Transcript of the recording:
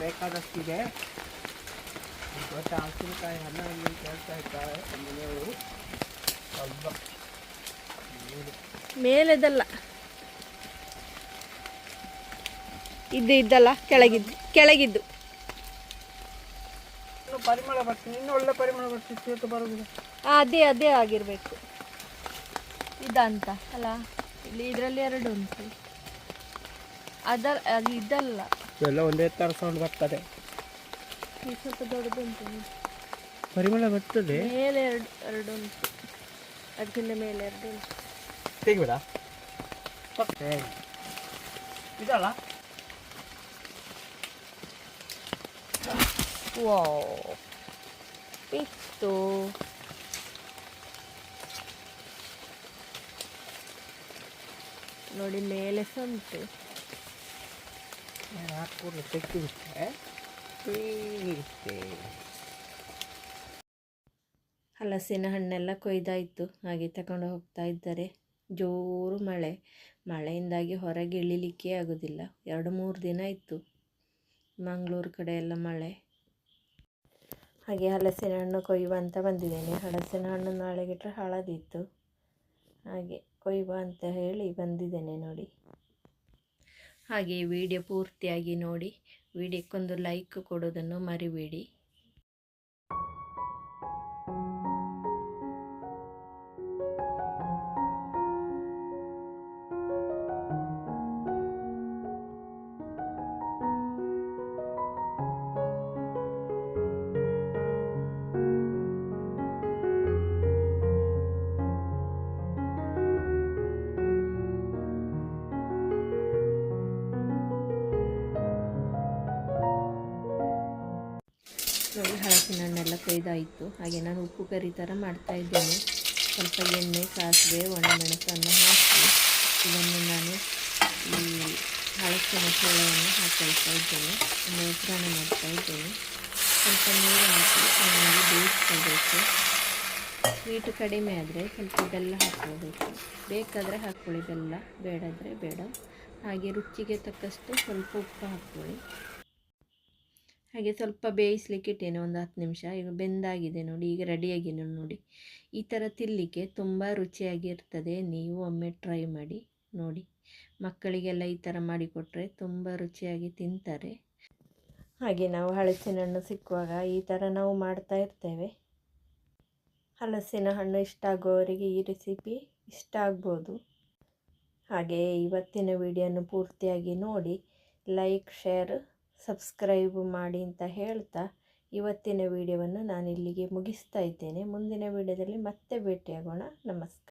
ಬೇಸಿಗೆ ಇವತ್ತು ಹಸಿರುಕಾಯಿ ಹಣ್ಣಲ್ಲಿ ಕೇಳ್ತಾ ಇರ್ತಾರೆ ಮನೆಯವರು. ಸ್ವಲ್ಪ ಮೇಲೆದಲ್ಲ. ಇದು ಇದ್ದಲ್ಲ ಕೆಳಗಿದ್ದು ಕೆಳಗಿದ್ದು. ಇನ್ನು ಪರಿಮಳ ಬರ್ತೀನಿ. ಇನ್ನು ಒಳ್ಳೆ ಪರಿಮಳ ಬರ್ತಿತ್ತು ಬರೋದಿಲ್ಲ. ಅದೇ ಅದೇ ಆಗಿರಬೇಕು. ಇದಂತ ಅಲ್ಲ? ಇಲ್ಲಿ ಇದರಲ್ಲಿ ಎರಡು ಉಂಟು. ಅದ ಅದು ಇದಲ್ಲ. ಎಲ್ಲ ಒಂದೇ ಥರ ಸೌಂಡ್ ಬರ್ತದೆ. ಇದು ಸ್ವಲ್ಪ ದೊಡ್ಡದುಂಟು. ಪರಿಮಳ ಬರ್ತದೆ. ಮೇಲೆ ಎರಡು ಎರಡು ಉಂಟು. ಅದಕ್ಕಿಂತ ಮೇಲೆ ಎರಡು ಉಂಟು. ತೆಗಿಬೇಡ. ಇದಲ್ಲ? ವಾವ್. ಇತ್ತು. ನೋಡಿ ಮೇಲೆ ಸಹ ಉಂಟು ಹಲಸಿನ ಹಣ್ಣೆಲ್ಲ ಕೊಯ್ದಾಯಿತು. ಹಾಗೆ ತಗೊಂಡು ಹೋಗ್ತಾ ಇದ್ದಾರೆ. ಜೋರು ಮಳೆ. ಮಳೆಯಿಂದಾಗಿ ಹೊರಗೆ ಇಳಿಲಿಕ್ಕೆ ಆಗೋದಿಲ್ಲ. ಎರಡು, ಮೂರು ದಿನ ಇತ್ತು. ಮಂಗಳೂರು ಕಡೆ ಎಲ್ಲ ಮಳೆ. ಹಾಗೆ ಹಲಸಿನ ಹಣ್ಣು ಕೊಯ್ಯುವ ಅಂತ ಬಂದಿದ್ದೇನೆ. ಹಲಸಿನ ಹಣ್ಣು ನಾಳೆಗಿಟ್ರೆ ಹಳದಿತ್ತು. ಹಾಗೆ ಕೊಯ್ಯುವ ಅಂತ ಹೇಳಿ ಬಂದಿದ್ದೇನೆ ನೋಡಿ. ಹಾಗೆ ವಿಡಿಯೋ ಪೂರ್ತಿಯಾಗಿ ನೋಡಿ. ವಿಡಿಯೋಕ್ಕೊಂದು ಲೈಕ್ ಕೊಡೋದನ್ನು ಮರಿಬೇಡಿ. ನೋಡಿ ಹಲಸಿನ ಹಣ್ಣೆಲ್ಲ ಕೊಯ್ದಾಯಿತು. ಹಾಗೆ ನಾನು ಉಪ್ಪು ಕರಿ ಥರ ಮಾಡ್ತಾ ಇದ್ದೇನೆ. ಸ್ವಲ್ಪ ಎಣ್ಣೆ, ಸಾಸಿವೆ, ಒಣಮೆಣಸನ್ನು ಹಾಕಿ ಇದನ್ನು ನಾನು ಈ ಹಲಸಿನ ಸೊಳ್ಳೆಯನ್ನು ಹಾಕ್ತಾ ಇದ್ದೇನೆ ಒಗ್ಗರಣೆ ಮಾಡ್ತಾ ಇದ್ದೇನೆ. ಸ್ವಲ್ಪ ನೀರು ಹಾಕಿ ಚೆನ್ನಾಗಿ ಬೇಯಿಸ್ಕೊಳ್ಬೇಕು. ಸ್ವೀಟ್ ಕಡಿಮೆ ಆದರೆ ಸ್ವಲ್ಪ ಬೆಲ್ಲ ಹಾಕ್ಕೊಳ್ಬೇಕು. ಬೇಕಾದರೆ ಹಾಕ್ಕೊಳ್ಳಿ, ಬೆಲ್ಲ ಬೇಡಾದರೆ ಬೇಡ. ಹಾಗೆ ರುಚಿಗೆ ತಕ್ಕಷ್ಟು ಸ್ವಲ್ಪ ಉಪ್ಪು ಹಾಕ್ಕೊಳ್ಳಿ. ಹಾಗೆ ಸ್ವಲ್ಪ ಬೇಯಿಸ್ಲಿಕ್ಕೆ ಇಟ್ಟೇನೆ, ಒಂದು ಹತ್ತು ನಿಮಿಷ. ಈಗ ಬೆಂದಾಗಿದೆ ನೋಡಿ, ಈಗ ರೆಡಿಯಾಗಿದೆ ನೋಡಿ. ಈ ಥರ ತಿನ್ನಲಿಕ್ಕೆ ತುಂಬ ರುಚಿಯಾಗಿರ್ತದೆ. ನೀವು ಒಮ್ಮೆ ಟ್ರೈ ಮಾಡಿ ನೋಡಿ. ಮಕ್ಕಳಿಗೆಲ್ಲ ಈ ಥರ ಮಾಡಿಕೊಟ್ರೆ ತುಂಬ ರುಚಿಯಾಗಿ ತಿಂತಾರೆ. ಹಾಗೆ ನಾವು ಹಲಸಿನ ಹಣ್ಣು ಸಿಕ್ಕುವಾಗ ಈ ಥರ ನಾವು ಮಾಡ್ತಾ ಇರ್ತೇವೆ. ಹಲಸಿನ ಹಣ್ಣು ಇಷ್ಟ ಆಗುವವರಿಗೆ ಈ ರೆಸಿಪಿ ಇಷ್ಟ ಆಗ್ಬೋದು. ಹಾಗೆ ಇವತ್ತಿನ ವಿಡಿಯೋನು ಪೂರ್ತಿಯಾಗಿ ನೋಡಿ. ಲೈಕ್ ಶೇರ್ ಸಬ್ಸ್ಕ್ರೈಬ್ ಮಾಡಿ ಅಂತ ಹೇಳ್ತಾ ಇವತ್ತಿನ ವಿಡಿಯೋವನ್ನು ನಾನು ಇಲ್ಲಿಗೆ ಮುಗಿಸ್ತಾ ಇದ್ದೇನೆ. ಮುಂದಿನ ವಿಡಿಯೋದಲ್ಲಿ ಮತ್ತೆ ಭೇಟಿಯಾಗೋಣ. ನಮಸ್ಕಾರ.